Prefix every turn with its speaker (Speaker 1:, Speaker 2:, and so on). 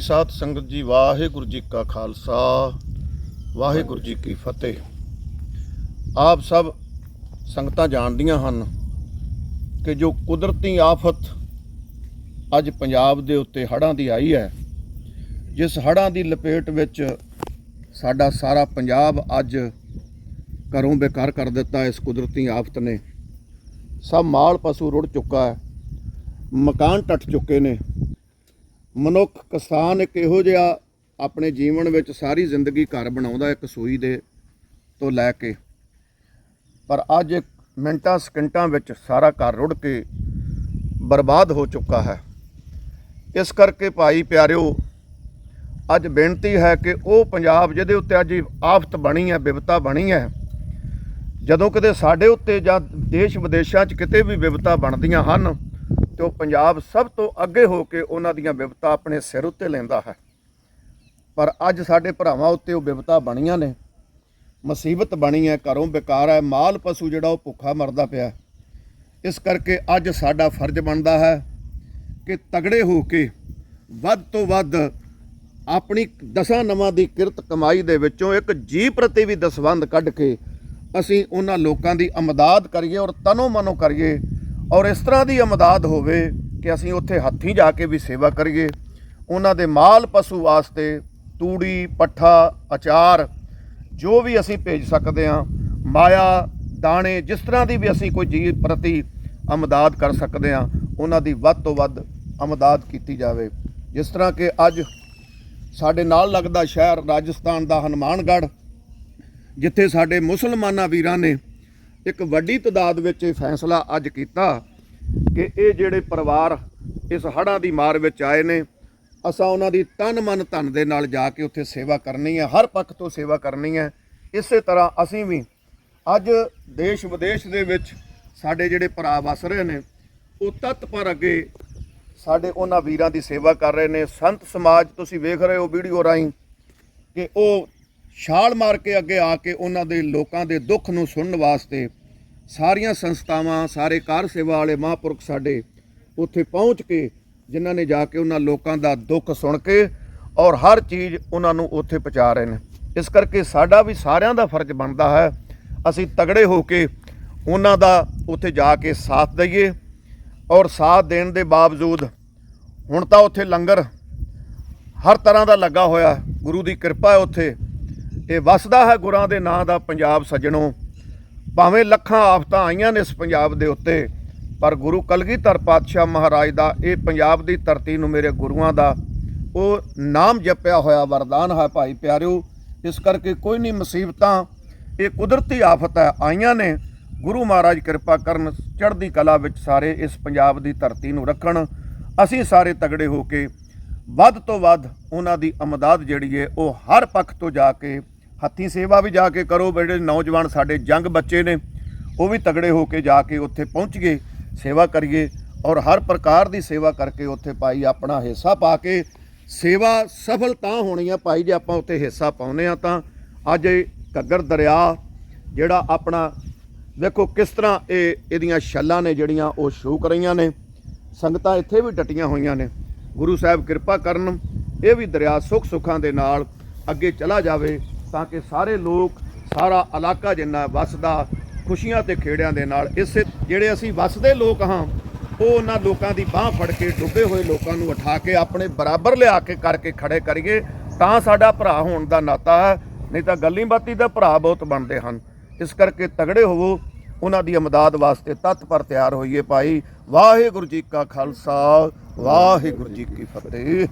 Speaker 1: ਸਾਧ ਸੰਗਤ ਜੀ, ਵਾਹਿਗੁਰੂ ਜੀ ਕਾ ਖਾਲਸਾ, ਵਾਹਿਗੁਰੂ ਜੀ ਕੀ ਫਤਿਹ। ਆਪ ਸਭ ਸੰਗਤਾਂ ਜਾਣਦੀਆਂ ਹਨ ਕਿ ਜੋ ਕੁਦਰਤੀ ਆਫਤ ਅੱਜ ਪੰਜਾਬ ਦੇ ਉੱਤੇ ਹੜ੍ਹਾਂ ਦੀ ਆਈ ਹੈ, ਜਿਸ ਹੜ੍ਹਾਂ ਦੀ ਲਪੇਟ ਵਿੱਚ ਸਾਡਾ ਸਾਰਾ ਪੰਜਾਬ ਅੱਜ ਘਰੋਂ ਬੇਕਾਰ ਕਰ ਦਿੱਤਾ ਇਸ ਕੁਦਰਤੀ ਆਫਤ ਨੇ। ਸਭ ਮਾਲ ਪਸ਼ੂ ਰੁੜ ਚੁੱਕਾ ਹੈ, ਮਕਾਨ ਟੱਟ ਚੁੱਕੇ ਨੇ ਮਨੁੱਖ, ਕਿਸਾਨ ਇੱਕ ਇਹੋ ਜਿਹਾ ਆਪਣੇ ਜੀਵਨ ਵਿੱਚ ਸਾਰੀ ਜ਼ਿੰਦਗੀ ਘਰ ਬਣਾਉਂਦਾ, ਇੱਕ ਸੂਈ ਦੇ ਤੋਂ ਲੈ ਕੇ। ਪਰ ਅੱਜ ਇੱਕ ਮਿੰਟਾਂ, ਸਕਿੰਟਾਂ ਵਿੱਚ ਸਾਰਾ ਘਰ ਰੁੜ ਕੇ ਬਰਬਾਦ ਹੋ ਚੁੱਕਾ ਹੈ। ਇਸ ਕਰਕੇ ਭਾਈ ਪਿਆਰਿਓ, ਅੱਜ ਬੇਨਤੀ ਹੈ ਕਿ ਉਹ ਪੰਜਾਬ ਜਿਹਦੇ ਉੱਤੇ ਅੱਜ ਆਫਤ ਬਣੀ ਹੈ, ਵਿਵਤਾ ਬਣੀ ਹੈ, ਜਦੋਂ ਕਿਤੇ ਸਾਡੇ ਉੱਤੇ ਜਾਂ ਦੇਸ਼ ਵਿਦੇਸ਼ਾਂ 'ਚ ਕਿਤੇ ਵੀ ਵਿਪਤਾ ਬਣਦੀਆਂ ਹਨ ਤੇ ਉਹ ਪੰਜਾਬ ਸਭ ਤੋਂ ਅੱਗੇ ਹੋ ਕੇ ਉਹਨਾਂ ਦੀਆਂ ਵਿਵਤਾ ਆਪਣੇ ਸਿਰ ਉੱਤੇ ਲੈਂਦਾ ਹੈ। ਪਰ ਅੱਜ ਸਾਡੇ ਭਰਾਵਾਂ ਉੱਤੇ ਉਹ ਵਿਵਤਾ ਬਣੀਆਂ ਨੇ। ਮੁਸੀਬਤ ਬਣੀ ਹੈ, ਘਰੋਂ ਬੇਕਾਰ ਹੈ, ਮਾਲ ਪਸ਼ੂ ਜਿਹੜਾ ਉਹ ਭੁੱਖਾ ਮਰਦਾ ਪਿਆ ਇਸ ਕਰਕੇ ਅੱਜ ਸਾਡਾ ਫਰਜ਼ ਬਣਦਾ ਹੈ ਕਿ ਤਗੜੇ ਹੋ ਕੇ ਵੱਧ ਤੋਂ ਵੱਧ ਆਪਣੀ ਦਸਾਂ ਨਵਾਂ ਦੀ ਕਿਰਤ ਕਮਾਈ ਦੇ ਵਿੱਚੋਂ ਇੱਕ ਜੀ ਪ੍ਰਤੀ ਵੀ ਦਸਵੰਦ ਕੱਢ ਕੇ ਅਸੀਂ ਉਹਨਾਂ ਲੋਕਾਂ ਦੀ ਅਮਦਾਦ ਕਰੀਏ ਔਰ ਤਨੋ ਮਨੋ ਕਰੀਏ ਔਰ ਇਸ ਤਰ੍ਹਾਂ ਦੀ ਅਮਦਾਦ ਹੋਵੇ ਕਿ ਅਸੀਂ ਉੱਥੇ ਹੱਥੀਂ ਜਾ ਕੇ ਵੀ ਸੇਵਾ ਕਰੀਏ। ਉਹਨਾਂ ਦੇ ਮਾਲ ਪਸ਼ੂ ਵਾਸਤੇ ਤੂੜੀ, ਪੱਠਾ, ਅਚਾਰ, ਜੋ ਵੀ ਅਸੀਂ ਭੇਜ ਸਕਦੇ ਹਾਂ, ਮਾਇਆ, ਦਾਣੇ, ਜਿਸ ਤਰ੍ਹਾਂ ਦੀ ਵੀ ਅਸੀਂ ਕੋਈ ਜੀਵ ਪ੍ਰਤੀ ਅਮਦਾਦ ਕਰ ਸਕਦੇ ਹਾਂ, ਉਹਨਾਂ ਦੀ ਵੱਧ ਤੋਂ ਵੱਧ ਅਮਦਾਦ ਕੀਤੀ ਜਾਵੇ। ਜਿਸ ਤਰ੍ਹਾਂ ਕਿ ਅੱਜ ਸਾਡੇ ਨਾਲ ਲੱਗਦਾ ਸ਼ਹਿਰ ਰਾਜਸਥਾਨ ਦਾ ਹਨੂਮਾਨਗੜ੍ਹ, ਜਿੱਥੇ ਸਾਡੇ ਮੁਸਲਮਾਨਾਂ ਵੀਰਾਂ ਨੇ ਇੱਕ ਵੱਡੀ ਤਦਾਦ ਵਿੱਚ ਇਹ ਫੈਸਲਾ ਅੱਜ ਕੀਤਾ ਕਿ ਇਹ ਜਿਹੜੇ ਪਰਿਵਾਰ ਇਸ ਹੜ੍ਹਾਂ ਦੀ ਮਾਰ ਵਿੱਚ ਆਏ ਨੇ, ਅਸਾਂ ਉਹਨਾਂ ਦੀ ਤਨ ਮਨ ਧਨ ਦੇ ਨਾਲ ਜਾ ਕੇ ਉੱਥੇ ਸੇਵਾ ਕਰਨੀ ਹੈ, ਹਰ ਪੱਖ ਤੋਂ ਸੇਵਾ ਕਰਨੀ ਹੈ। ਇਸੇ ਤਰ੍ਹਾਂ ਅਸੀਂ ਵੀ ਅੱਜ ਦੇਸ਼ ਵਿਦੇਸ਼ ਦੇ ਵਿੱਚ ਸਾਡੇ ਜਿਹੜੇ ਭਰਾ ਵਸ ਰਹੇ ਨੇ, ਉਹ ਤਤ ਪਰ ਅੱਗੇ ਸਾਡੇ ਉਹਨਾਂ ਵੀਰਾਂ ਦੀ ਸੇਵਾ ਕਰ ਰਹੇ ਨੇ। ਸੰਤ ਸਮਾਜ, ਤੁਸੀਂ ਵੇਖ ਰਹੇ ਹੋ ਵੀਡੀਓ ਰਾਹੀਂ ਕਿ ਉਹ ਛਾਲ ਮਾਰ ਕੇ ਅੱਗੇ ਆ ਕੇ ਉਹਨਾਂ ਦੇ ਲੋਕਾਂ ਦੇ ਦੁੱਖ ਨੂੰ ਸੁਣਨ ਵਾਸਤੇ ਸਾਰੀਆਂ ਸੰਸਥਾਵਾਂ, ਸਾਰੇ ਕਾਰ ਸੇਵਾ ਵਾਲੇ ਮਹਾਂਪੁਰਖ ਸਾਡੇ ਉੱਥੇ ਪਹੁੰਚ ਕੇ, ਜਿਨ੍ਹਾਂ ਨੇ ਜਾ ਕੇ ਉਹਨਾਂ ਲੋਕਾਂ ਦਾ ਦੁੱਖ ਸੁਣ ਕੇ ਔਰ ਹਰ ਚੀਜ਼ ਉਹਨਾਂ ਨੂੰ ਉੱਥੇ ਪਹੁੰਚਾ ਰਹੇ ਨੇ। ਇਸ ਕਰਕੇ ਸਾਡਾ ਵੀ ਸਾਰਿਆਂ ਦਾ ਫਰਜ਼ ਬਣਦਾ ਹੈ, ਅਸੀਂ ਤਗੜੇ ਹੋ ਕੇ ਉਹਨਾਂ ਦਾ ਉੱਥੇ ਜਾ ਕੇ ਸਾਥ ਦਈਏ ਔਰ ਸਾਥ ਦੇਣ ਦੇ ਬਾਵਜੂਦ ਹੁਣ ਤਾਂ ਉੱਥੇ ਲੰਗਰ ਹਰ ਤਰ੍ਹਾਂ ਦਾ ਲੱਗਾ ਹੋਇਆ, ਗੁਰੂ ਦੀ ਕਿਰਪਾ ਹੈ ਉੱਥੇ। ਇਹ ਵਸਦਾ ਹੈ ਗੁਰਾਂ ਦੇ ਨਾਂ ਦਾ ਪੰਜਾਬ ਸੱਜਣੋ। ਭਾਵੇਂ ਲੱਖਾਂ ਆਫਤਾਂ ਆਈਆਂ ਨੇ ਇਸ ਪੰਜਾਬ ਦੇ ਉੱਤੇ, ਪਰ ਗੁਰੂ ਕਲਗੀਧਰ ਪਾਤਸ਼ਾਹ ਮਹਾਰਾਜ ਦਾ ਇਹ ਪੰਜਾਬ ਦੀ ਧਰਤੀ ਨੂੰ ਮੇਰੇ ਗੁਰੂਆਂ ਦਾ ਉਹ ਨਾਮ ਜਪਿਆ ਹੋਇਆ ਵਰਦਾਨ ਹੈ ਭਾਈ ਪਿਆਰਿਓ, ਇਸ ਕਰਕੇ ਕੋਈ ਨਹੀਂ ਮੁਸੀਬਤਾਂ, ਇਹ ਕੁਦਰਤੀ ਆਫਤ ਹੈ ਆਈਆਂ ਨੇ। ਗੁਰੂ ਮਹਾਰਾਜ ਕਿਰਪਾ ਕਰਨ ਚੜ੍ਹਦੀ ਕਲਾ ਵਿੱਚ ਸਾਰੇ ਇਸ ਪੰਜਾਬ ਦੀ ਧਰਤੀ ਨੂੰ ਰੱਖਣ। ਅਸੀਂ ਸਾਰੇ ਤਗੜੇ ਹੋ ਕੇ ਵੱਧ ਤੋਂ ਵੱਧ ਉਹਨਾਂ ਦੀ ਅਮਦਾਦ ਜਿਹੜੀ ਹੈ ਉਹ ਹਰ ਪੱਖ ਤੋਂ ਜਾ ਕੇ ਹੱਥੀਂ ਸੇਵਾ ਵੀ ਜਾ ਕੇ ਕਰੋ ਜਿਹੜੇ ਨੌਜਵਾਨ ਸਾਡੇ ਜੰਗ ਬੱਚੇ ਨੇ, ਉਹ ਵੀ ਤਗੜੇ ਹੋ ਕੇ ਜਾ ਕੇ ਉੱਥੇ ਪਹੁੰਚੀਏ ਸੇਵਾ ਕਰੀਏ ਔਰ ਹਰ ਪ੍ਰਕਾਰ ਦੀ ਸੇਵਾ ਕਰਕੇ ਉੱਥੇ ਭਾਈ ਆਪਣਾ ਹਿੱਸਾ ਪਾ ਕੇ ਸੇਵਾ ਸਫਲ ਤਾਂ ਹੋਣੀ ਆ ਭਾਈ, ਜੇ ਆਪਾਂ ਉੱਥੇ ਹਿੱਸਾ ਪਾਉਨੇ ਆ ਤਾਂ। ਅੱਜ ਇਹ ਘੱਗਰ ਦਰਿਆ, ਜਿਹੜਾ ਆਪਣਾ ਵੇਖੋ ਕਿਸ ਤਰ੍ਹਾਂ ਇਹ ਇਹਦੀਆਂ ਛੱਲਾਂ ਨੇ ਜਿਹੜੀਆਂ ਉਹ ਸ਼ੂਕ ਰਹੀਆਂ ਨੇ, ਸੰਗਤਾਂ ਇੱਥੇ ਵੀ ਡਟੀਆਂ ਹੋਈਆਂ ਨੇ। ਗੁਰੂ ਸਾਹਿਬ ਕਿਰਪਾ ਕਰਨ, ਇਹ ਵੀ ਦਰਿਆ ਸੁੱਖ ਸੁੱਖਾਂ ਦੇ ਨਾਲ ਅੱਗੇ ਚਲਾ ਜਾਵੇ। ਤਾਂ ਕਿ ਸਾਰੇ ਲੋਕ, ਸਾਰਾ ਇਲਾਕਾ ਜਿੰਨਾ ਵਸਦਾ, ਖੁਸ਼ੀਆਂ ਤੇ ਖੇੜਿਆਂ ਦੇ ਨਾਲ, ਇਸੇ ਜਿਹੜੇ ਅਸੀਂ ਵਸਦੇ ਲੋਕ ਹਾਂ, ਉਹ ਉਹਨਾਂ ਲੋਕਾਂ ਦੀ ਬਾਹ ਫੜ ਕੇ ਡੁੱਬੇ ਹੋਏ ਲੋਕਾਂ ਨੂੰ ਉਠਾ ਕੇ ਆਪਣੇ ਬਰਾਬਰ ਲਿਆ ਕੇ ਕਰਕੇ ਖੜੇ ਕਰੀਏ, ਤਾਂ ਸਾਡਾ ਭਰਾ ਹੋਣ ਦਾ ਨਾਤਾ ਹੈ, ਨਹੀਂ ਤਾਂ ਗੱਲੀ ਬਾਤੀ ਦਾ ਭਰਾ ਬਹੁਤ ਬਣਦੇ ਹਨ। ਇਸ ਕਰਕੇ ਤਗੜੇ ਹੋਵੋ, ਉਹਨਾਂ ਦੀ ਅਮਦਾਦ ਵਾਸਤੇ ਤਤਪਰ ਤਿਆਰ ਹੋਈਏ ਭਾਈ। ਵਾਹਿਗੁਰੂ ਜੀ ਕਾ ਖਾਲਸਾ, ਵਾਹਿਗੁਰੂ ਜੀ ਕੀ ਫਤਿਹ।